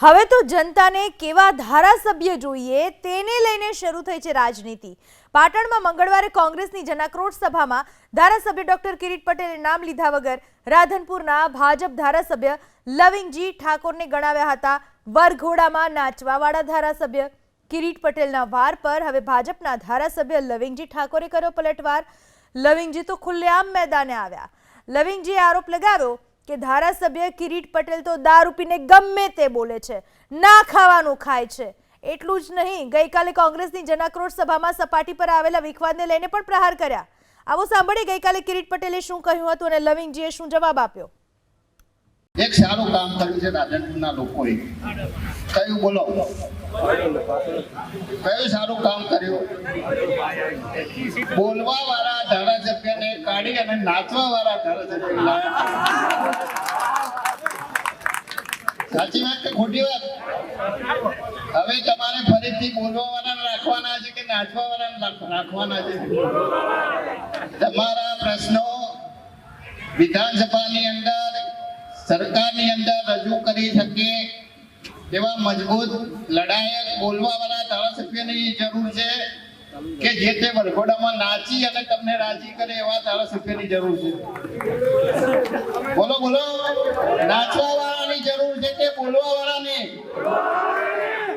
હવે તો જનતાને કેવા ધારાસભ્ય જોઈએ તેને લઈને શરૂ થઈ છે રાજનીતિ. પાટણમાં મંગળવારે કોંગ્રેસની જનાક્રોટ સભામાં ધારાસભ્ય ડોક્ટર કિરીટ પટેલે નામ લીધા વગર રાધનપુરના ભાજપ ધારાસભ્ય લવિંગજી ઠાકોરને ગણાવ્યા હતા. વરઘોડામાં નાચવાવાળા ધારાસભ્ય કિરીટ પટેલના વાર પર હવે ભાજપના ધારાસભ્ય લવિંગજી ઠાકોરે કર્યો પલટવાર. લવિંગજી તો ખુલ્લેઆમ મેદાને આવ્યા. લવિંગજીએ આરોપ લગાવ્યો કે ધારાસભ્ય કિરીટ પટેલ તો દારૂ પીને ગમે તે બોલે છે, ના ખાવાનું ખાય છે. એટલું જ નહીં, ગઈકાલે કોંગ્રેસની જનાક્રોશ સભામાં સપાટી પર આવેલા વિખવાદને લઈને પણ પ્રહાર કર્યા. આવો સાંભળી ગઈકાલે કિરીટ પટેલે શું કહ્યું હતું અને લવિંગજીએ શું જવાબ આપ્યો? એક સારું કામ કર્યું છે રાધનપુરના લોકોએ. કયું બોલો? કયું સારું કામ કર્યું? બોલવા વાળા ધારાસભ્યને હવે તમારે ફરીથી બોલવા વાળા રાખવાના છે કે નાચવા વાળા રાખવાના છે? તમારા પ્રશ્નો વિધાનસભાની અંદર, સરકારની અંદર રજૂ કરી શકે એવા મજબૂત, લડાયક બોલવા વાળા ધારાસભ્યની જરૂર છે. કે જે તે વરઘોડામાં નાચી અને તમને રાજી કરે એવા ધારાસભ્યની જરૂર છે. બોલો બોલો. નાચવા વાળાની જરૂર છે કે બોલવા વાળાની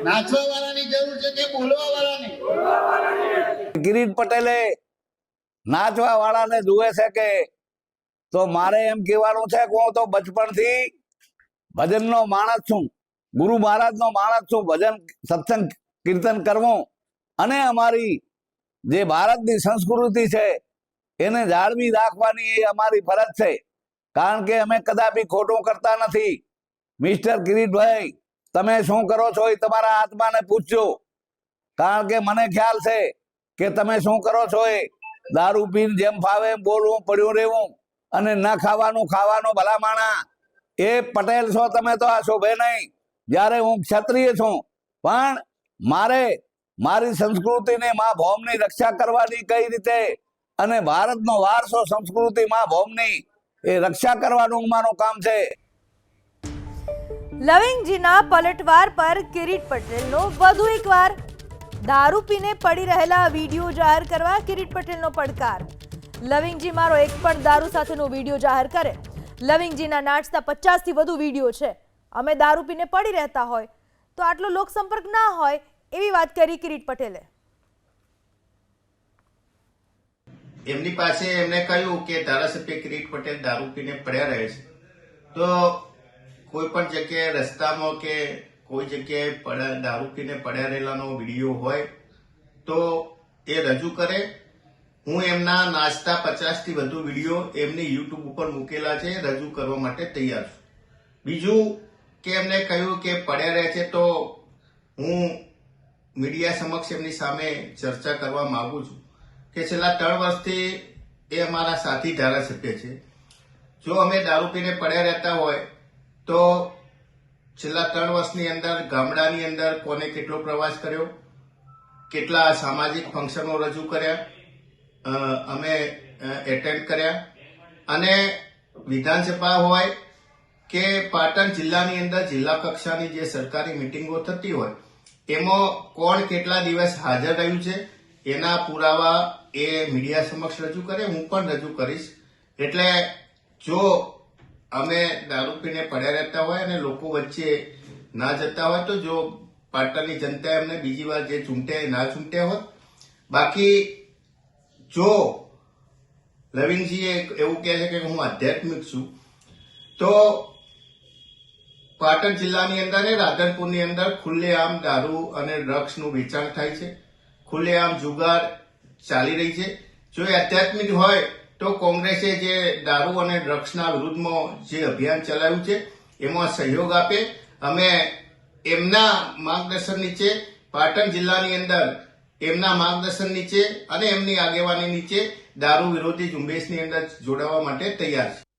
નાચવા વાળાની જરૂર છે કે બોલવા વાળાની કિરીટ પટેલે નાચવા વાળાને જુએ છે કે તો મારે એમ કહેવાનું છે કે હું તો બચપણથી ભજનનો માણસ છું. ગુરુ મહારાજનો માણસ છું. ભજન, સત્સંગ, કીર્તન કરવું. અને અમારી જે ભારતની સંસ્કૃતિ છે, એને જાળવી રાખવાની એ અમારી ફરજ છે. કારણ કે અમે કદાપી ખોટું કરતા નથી. મિસ્ટર કિરીટભાઈ, તમે શું કરો છો એ તમારા આત્માને પૂછજો. કારણ કે મને ખ્યાલ છે કે તમે શું કરો છો એ? દારૂ પીને જેમ ફાવે એમ બોલવું, પડ્યું રહેવું અને ન ખાવાનું ખાવાનું ભલા માણા એ પટેલ છો તમે તો, આ શોભે નહીં. જ્યારે હું ક્ષત્રિય છું. પણ મારે મારી સંસ્કૃતિને મા ભૌમની રક્ષા કરવાની કઈ રીતે? અને ભારતનો વારસો સંસ્કૃતિ મા ભૌમની એ રક્ષા કરવાનું મારું કામ છે. લવિંગજીના પલટવાર પર કિરીટ પટેલનો વધુ એકવાર. દારૂ પીને પડી રહેલા વીડિયો જાહેર કરવા કિરીટ પટેલનો પડકાર. લવિંગજી મારો એક પણ દારૂ સાથેનો વીડિયો જાહેર કરે. લવિંગજીના નાચતા પચાસથી વધુ વીડિયો છે. અમે દારૂ પીને પડી રહેતા હોય તો આટલો લોકસંપર્ક ના હોય એવી વાત કરી કિરીટ પટેલે. એમની પાસે એમને કહ્યું કે ધારાસભ્ય કિરીટ પટેલ દારૂ પીને પડ્યા રહે છે. તો કોઈ પણ જગ્યાએ રસ્તામાં કે કોઈ જગ્યાએ દારૂ પીને પડ્યા રહેલાનો વીડિયો હોય, તો એ રજૂ કરે. હું એમના નાસ્તા પચાસથી વધુ વીડિયો એમની યુટ્યુબ ઉપર મૂકેલા છે, રજૂ કરવા માટે તૈયાર છું. બીજું કે એમને કહ્યું કે પડ્યા રહે છે તો હું મીડિયા સમક્ષ એમની સામે ચર્ચા કરવા માંગુ છું કે છેલ્લા ત્રણ વર્ષથી એ અમારા સાથી ધારાસભ્ય છે. જો અમે દારૂ પીને પડ્યા રહેતા હોય, તો છેલ્લા ત્રણ વર્ષની અંદર ગામડાની અંદર કોને કેટલો પ્રવાસ કર્યો? કેટલા સામાજિક ફંક્શનો રજૂ કર્યા? અમે એટેન્ડ કર્યા? અને વિધાનસભા હોય કે પાટણ જિલ્લાની અંદર જિલ્લા કક્ષાની જે સરકારી મિટિંગો થતી હોય એમાં કોણ કેટલા દિવસ હાજર રહ્યું છે, એના પુરાવા એ મીડિયા સમક્ષ રજૂ કરે, હું પણ રજૂ કરીશ. એટલે જો અમે દારૂ પીને પડ્યા રહેતા હોય અને લોકો વચ્ચે ના જતા હોય, તો જો પાટણની જનતા એમને બીજી વાર જે ચૂંટે ના ચૂંટ્યા હોત. બાકી જો લવિંગજી એવું કહે છે કે હું આધ્યાત્મિક છું, તો પાટણ જિલ્લાની અંદર રાધનપુરની અંદર ખુલ્લેઆમ દારૂ અને ડ્રગ્સનું વેચાણ થાય છે. ખુલ્લેઆમ જુગાર ચાલી રહી છે. જો આધ્યાત્મિક હોય તો કોંગ્રેસે જે દારૂ અને ડ્રગ્સના વિરુદ્ધમાં જે અભિયાન ચલાવ્યું છે, એમાં સહયોગ આપે. અમે એમના માર્ગદર્શન નીચે પાટણ જિલ્લાની અંદર એમના માર્ગદર્શન નીચે અને એમની આગેવાની નીચે દારૂ વિરોધી ઝુંબેશની અંદર જોડાવા માટે તૈયાર છે